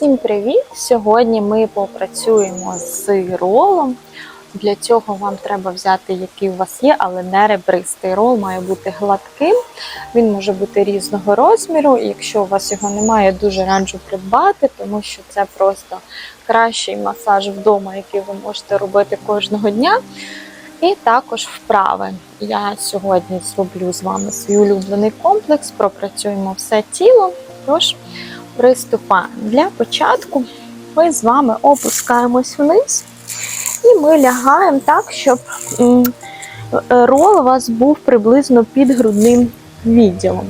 Всім привіт! Сьогодні ми попрацюємо з ролом. Для цього вам треба взяти, який у вас є, але не ребристий. Рол має бути гладким, він може бути різного розміру. Якщо у вас його немає, дуже раджу придбати, тому що це просто кращий масаж вдома, який ви можете робити кожного дня. І також вправи. Я сьогодні зроблю з вами свій улюблений комплекс, пропрацюємо все тіло. Тож приступаємо. Для початку ми з вами опускаємось вниз і ми лягаємо так, щоб рол у вас був приблизно під грудним відділом.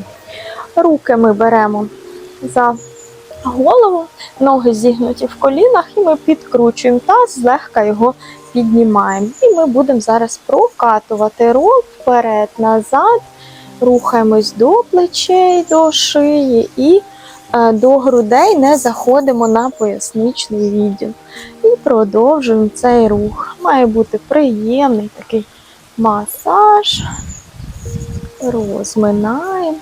Руки ми беремо за голову, ноги зігнуті в колінах, і ми підкручуємо таз, злегка його піднімаємо. І ми будемо зараз прокатувати рол вперед, назад, рухаємось до плечей, до шиї і до грудей не заходимо на поясничний відділ. І продовжуємо цей рух. Має бути приємний такий масаж. Розминаємо.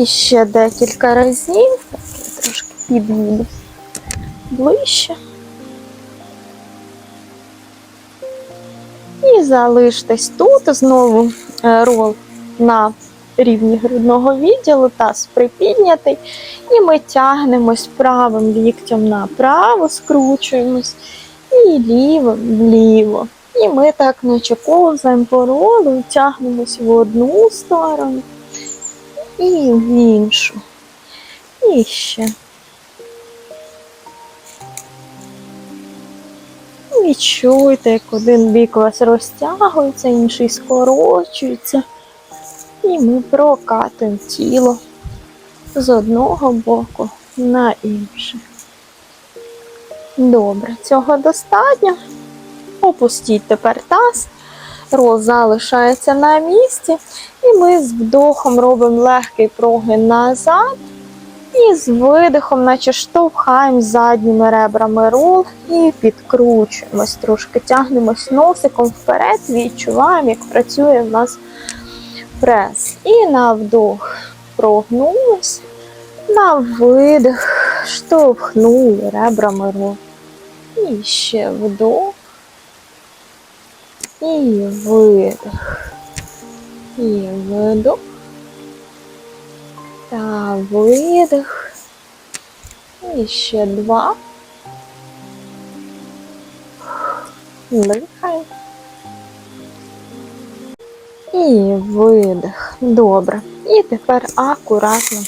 І ще декілька разів. Трошки під'їду ближче. Залиштесь тут. Знову е, рол на рівні грудного відділу, таз припіднятий. І ми тягнемось правим ліктем направо, скручуємось, і лівим вліво. І ми так наче ковзаємо по ролу, тягнемось в одну сторону і в іншу. І ще. Відчуйте, як один бік у вас розтягується, інший скорочується. І ми прокатуємо тіло з одного боку на інший. Добре, цього достатньо. Опустіть тепер таз, рол залишається на місці, і ми з вдохом робимо легкий прогин назад. І з видихом, наче штовхаємо задніми ребрами рол і підкручуємось трошки, тягнемось носиком вперед, відчуваємо, як працює в нас прес. І на вдох прогнулись, на видих штовхнули ребрами рол. І ще вдох. І видих. І видох. Та видих. І ще два. Дихаємо. І видих. Добре. І тепер акуратно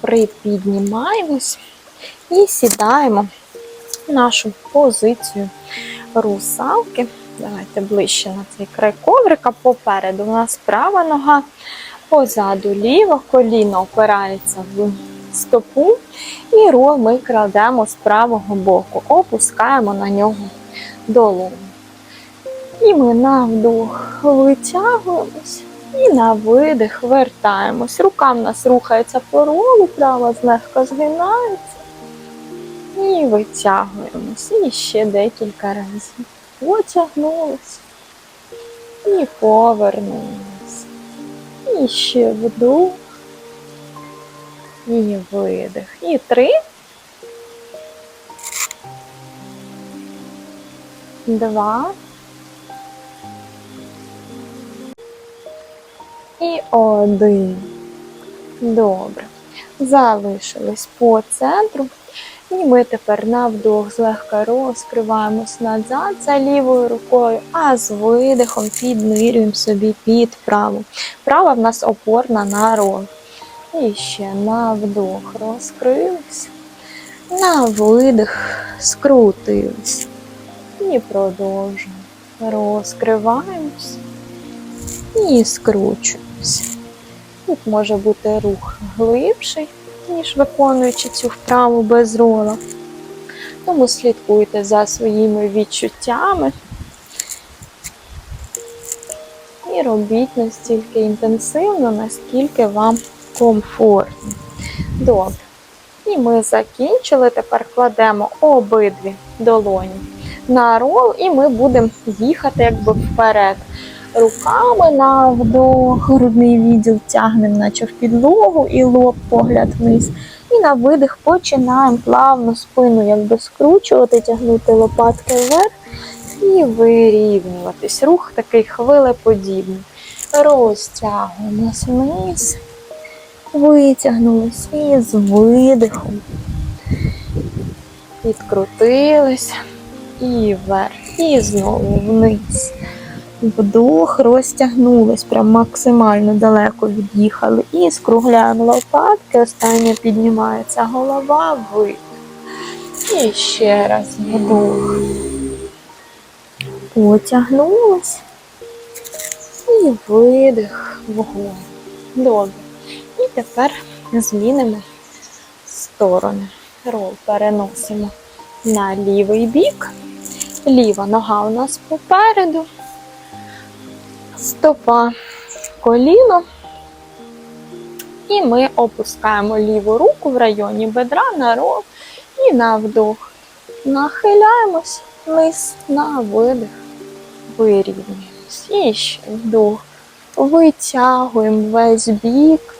припіднімаємось і сідаємо в нашу позицію русалки. Давайте ближче на цей край коврика. Попереду у нас права нога, позаду ліва, коліно опирається в стопу, і рол ми кладемо з правого боку, опускаємо на нього долону. І ми на вдох витягуємось і на видих вертаємось. Рука в нас рухається по ролу, права злегка згинається. І витягуємось. І ще декілька разів. Потягнулись. І повернулись. Ще вдох. І видих. І три. Два. І один. Добре. Залишились по центру. І ми тепер на вдох злегка розкриваємось назад за лівою рукою, а з видихом піднирюємо собі під праву. Права в нас опорна на рол. І ще на вдох розкрились. На видих скрутились. І продовжуємо. Розкриваємось і скручуємось. Тут може бути рух глибший, ніж виконуючи цю вправу без рола. Тому слідкуйте за своїми відчуттями і робіть настільки інтенсивно, наскільки вам комфортно. Добре. І ми закінчили. Тепер кладемо обидві долоні на рол, і ми будемо їхати якби вперед. Руками на вдох, грудний відділ тягнемо, наче в підлогу, і лоб, погляд вниз. І на видих починаємо плавно спину якби скручувати, тягнути лопатки вверх і вирівнюватись. Рух такий хвилеподібний. Розтягуємось вниз, витягнулись і з видихом. Підкрутились і вверх, і знову вниз. Вдох, розтягнулись, прям максимально далеко від'їхали. І скругляємо лопатки, остання піднімається голова, видих. І ще раз вдох. Потягнулись. І видих вгору. Добре. І тепер змінимо сторони. Рол переносимо на лівий бік. Ліва нога у нас попереду. Стопа коліно. І ми опускаємо ліву руку в районі бедра на рол і на вдох. Нахиляємось вниз на видих. Вирівнюємось. І ще вдох. Витягуємо весь бік.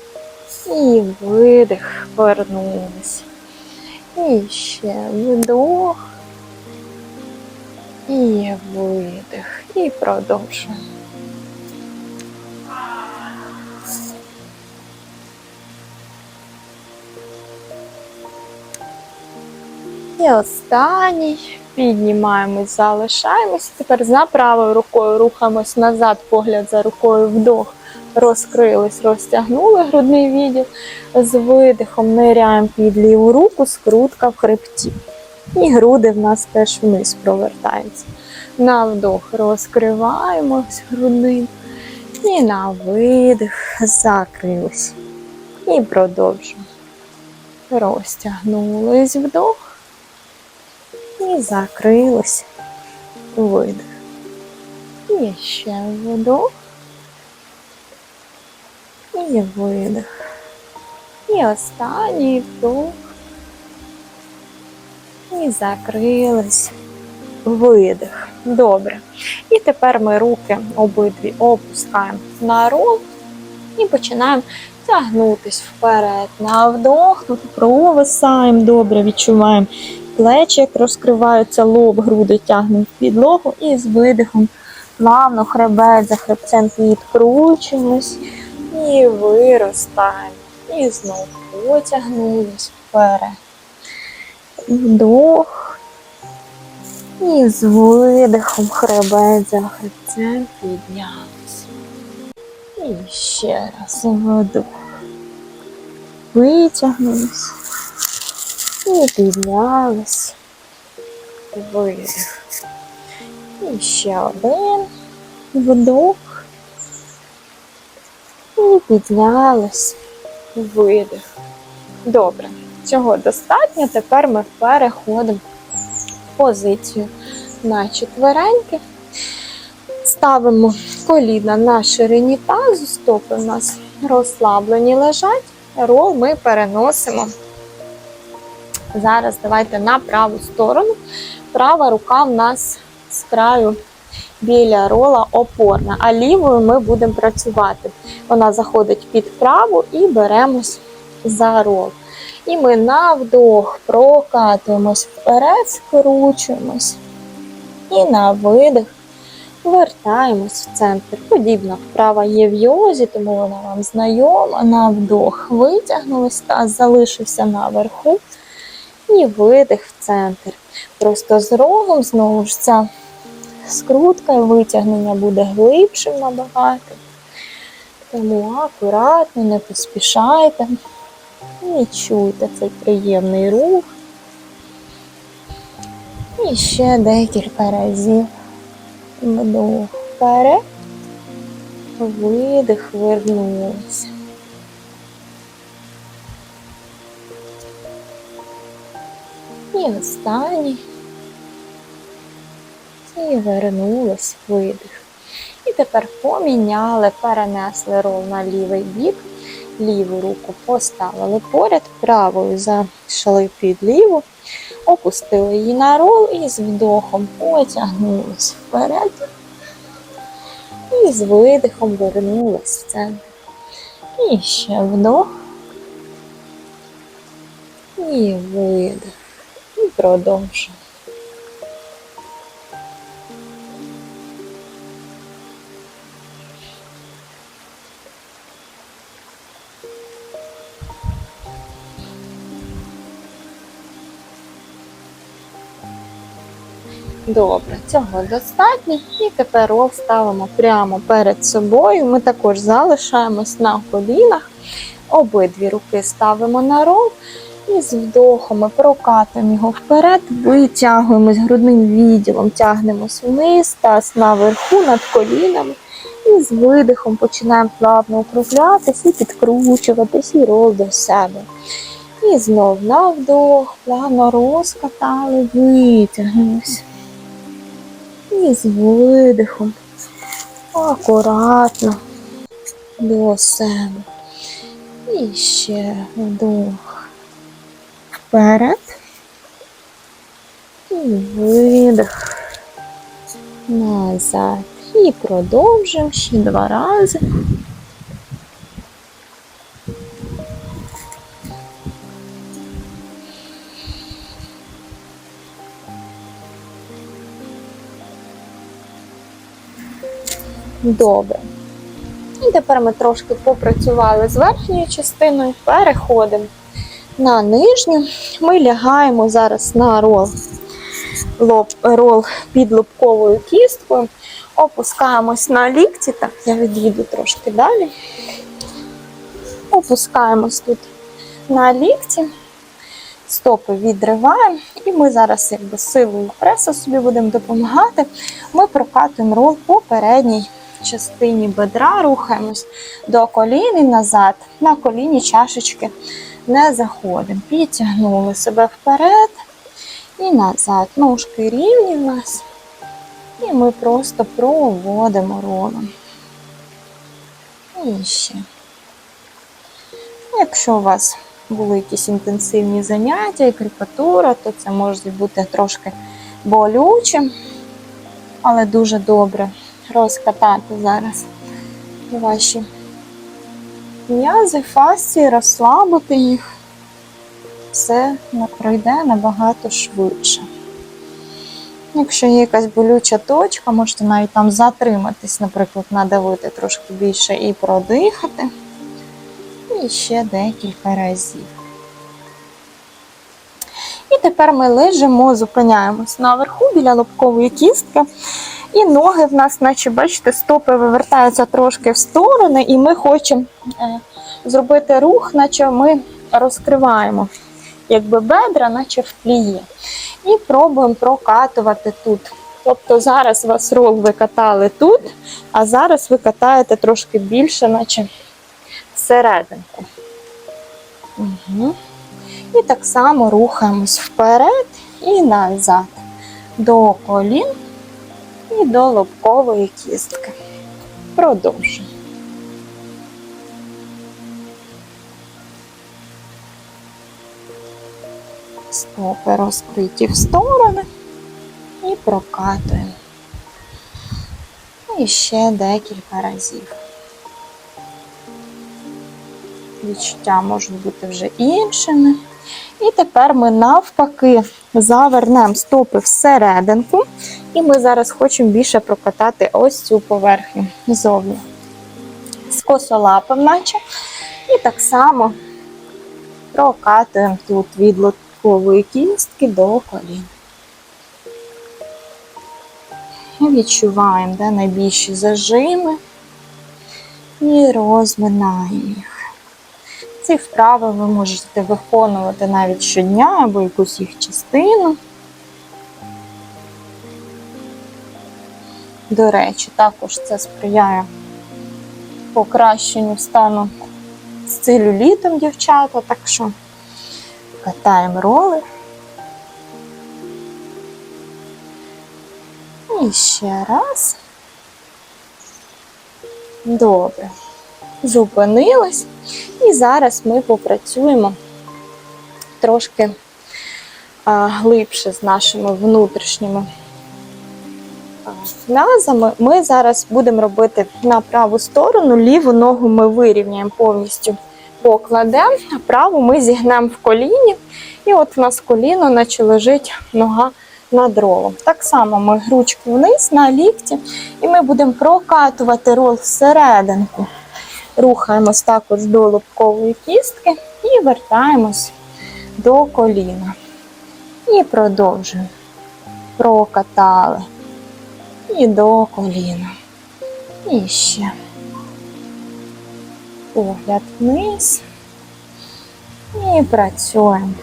І видих. Вернулись. І ще вдох. І видих. І продовжуємо. І останній. Піднімаємось, залишаємось. Тепер за правою рукою рухаємось назад, погляд за рукою вдох. Розкрились, розтягнули грудний відділ. З видихом ниряємо під ліву руку, скрутка в хребті. І груди в нас теж вниз провертаються. На вдох розкриваємось грудним. І на видих закрились. І продовжуємо. Розтягнулись вдох. І закрилось. Видих. І ще вдох. І видих. І останній вдох. І закрились. Видих. Добре. І тепер ми руки обидві опускаємо на рол і починаємо тягнутись вперед. На вдох, тут провисаємо, добре відчуваємо плечі, як розкриваються лоб, груди тягнемо в підлогу і з видихом плавно хребет за хребцем підкручуємось і виростаємо. І знову потягнулись вперед. Вдох. І з видихом хребет за хребцем піднялись. І ще раз вдох. Витягнулись. І піднялись. Видих. І ще один. Вдох. І піднялись. Видих. Добре. Цього достатньо. Тепер ми переходимо в позицію на четвереньки. Ставимо коліна на ширині тазу, стопи у нас розслаблені лежать. Рол ми переносимо Зараз давайте на праву сторону. Права рука в нас з краю біля рола опорна, а лівою ми будемо працювати. Вона заходить під праву і беремось за рол. І ми на вдох прокатуємось вперед, скручуємось. І на видих вертаємось в центр. Подібна вправа є в йозі, тому вона вам знайома. На вдох витягнулись, таз залишився наверху і видих в центр. Просто з рогом знову ж ця скрутка і витягнення буде глибшим набагато. Тому акуратно, не поспішайте. І чуйте цей приємний рух. І ще декілька разів. Вдох вперед, видих, вернулися. І останній. І вернулись видих. І тепер поміняли, перенесли рол на лівий бік, ліву руку поставили поряд, правою зайшли під ліву, опустили її на рол і з вдохом потягнулись вперед. І з видихом вернулась в центр. І ще вдох. І видих. І продовжуємо. Добре, цього достатньо. І тепер рол ставимо прямо перед собою. Ми також залишаємось на колінах. Обидві руки ставимо на рол. І з вдохом ми прокатуємо його вперед, витягуємось грудним відділом, тягнемось вниз, таз наверху над колінами. І з видихом починаємо плавно округлятись і підкручуватись, і рол до себе. І знов на вдох, плавно розкатали, витягнулись. І з видихом. Акуратно до себе. І ще вдох. Вперед. І видих. Назад. І продовжуємо ще два рази. Добре. І тепер ми трошки попрацювали з верхньою частиною, переходимо на нижню. Ми лягаємо зараз на рол, лоб, рол під лобковою кісткою, опускаємось на лікті. Так, я відійду трошки далі. Опускаємось тут на лікті, стопи відриваємо, і ми зараз якби силою преса собі будемо допомагати. Ми прокатуємо рол по передній частині бедра, рухаємось до колін і назад. На коліні чашечки не заходимо. Підтягнули себе вперед і назад. Ножки рівні в нас. І ми просто проводимо ролом. І ще. Якщо у вас були якісь інтенсивні заняття і кріпатура, то це може бути трошки болючим, але дуже добре розкатати зараз ваші м'язи, фасції, розслабити їх. Все пройде набагато швидше. Якщо є якась болюча точка, можете навіть там затриматись, наприклад, надавити трошки більше і продихати. І ще декілька разів. І тепер ми лежимо, зупиняємось наверху біля лобкової кістки. І ноги в нас, наче бачите, стопи вивертаються трошки в сторони, і ми хочемо е, зробити рух, наче ми розкриваємо якби бедра, наче в пліє. І пробуємо прокатувати тут. Тобто зараз вас рол ви катали тут, а зараз ви катаєте трошки більше, наче всерединку. Угу. І так само рухаємось вперед і назад до колін і до лобкової кістки. Продовжуємо. Стопи розкриті в сторони і прокатуємо. І ще декілька разів. Відчуття можуть бути вже іншими. І тепер ми навпаки завернемо стопи всерединку, і ми зараз хочемо більше прокатати ось цю поверхню ззовні. Скосолапим, наче. І так само прокатуємо тут від лоткової кістки до колін. І відчуваємо де найбільші зажими і розминаємо їх. Ці вправи ви можете виконувати навіть щодня або якусь їх частину. До речі, також це сприяє покращенню стану з целюлітом дівчата, так що катаємо роли. І ще раз. Добре. Зупинилась. І зараз ми попрацюємо трошки а, глибше з нашими внутрішніми м'язами. Ми зараз будемо робити на праву сторону, ліву ногу ми вирівняємо повністю покладемо, праву ми зігнемо в коліні. І от у нас коліно, наче лежить нога над ролом. Так само ми ручку вниз на лікті, і ми будемо прокатувати рол всерединку. Рухаємось також до лобкової кістки і вертаємось до коліна. І продовжуємо. Прокатали. І до коліна. І ще. Погляд вниз. І працюємо.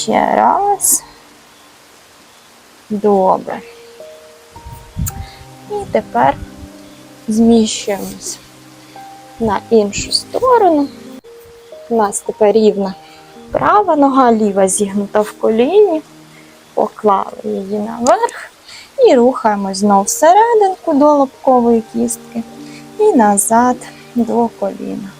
Ще раз. Добре. І тепер зміщуємось на іншу сторону. У нас тепер рівна права нога, ліва зігнута в коліні. Поклали її наверх і рухаємось знову всерединку до лобкової кістки і назад до коліна.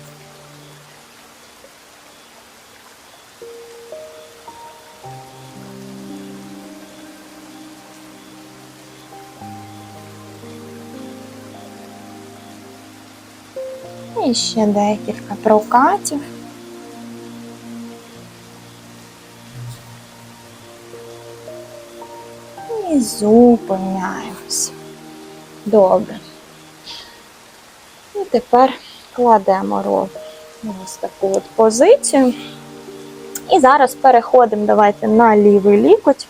І ще декілька прокатів. І зупиняємось. Добре. І тепер кладемо рол в ось таку от позицію. І зараз переходимо давайте на лівий лікоть.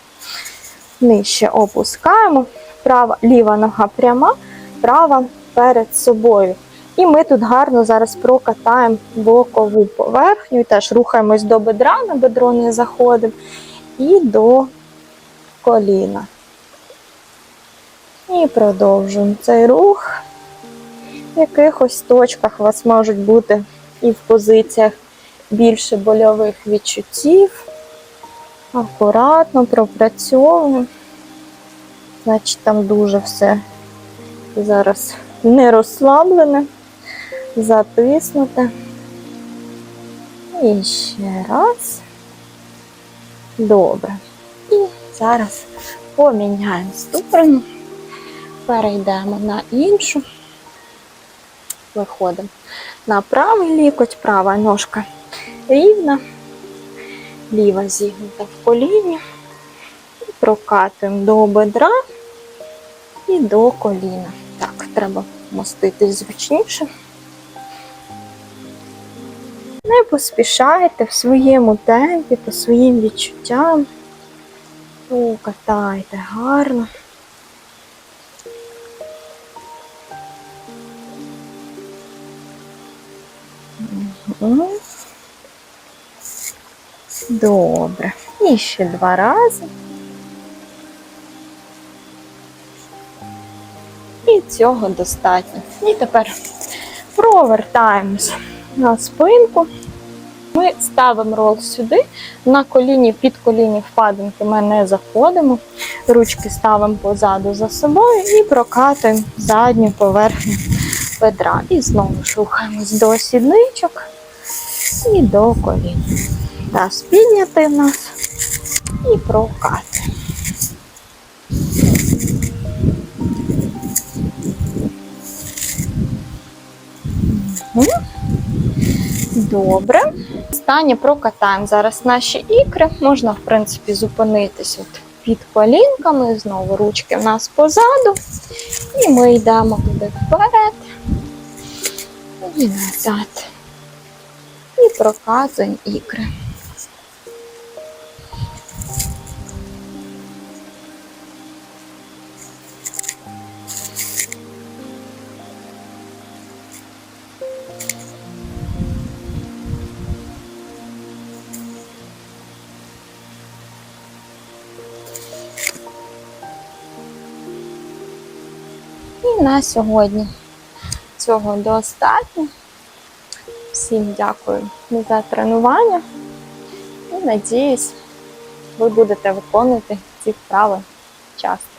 Нижче опускаємо. Права, ліва нога пряма, права перед собою. І ми тут гарно зараз прокатаємо бокову поверхню, і теж рухаємось до бедра, на бедро не заходимо, і до коліна. І продовжуємо цей рух. В якихось точках у вас можуть бути і в позиціях більше больових відчуттів. Акуратно пропрацьовуємо. Значить, там дуже все зараз не розслаблене, затиснуте. І ще раз. Добре. І зараз поміняємо сторону, перейдемо на іншу, виходимо на правий лікоть, права ножка рівна, ліва зігнута в коліні, і прокатуємо до бедра і до коліна. Так, треба моститись зручніше. Не поспішайте в своєму темпі, по своїм відчуттям. Покатайте гарно. Добре. І ще два рази. І цього достатньо. І тепер провертаємось на спинку. Ми ставимо рол сюди, на коліні, під коліні впадинки ми не заходимо. Ручки ставимо позаду за собою і прокатуємо задню поверхню бедра. І знову ж рухаємось до сідничок і до колін. Таз піднятий в нас і прокатуємо. Мгм. Добре. Останнє прокатаємо зараз наші ікри. Можна, в принципі, зупинитись от під колінками. Знову ручки в нас позаду. І ми йдемо туди вперед і назад. І прокатуємо ікри. На сьогодні цього достатньо. Всім дякую за тренування і надіюсь, ви будете виконувати ці вправи часто.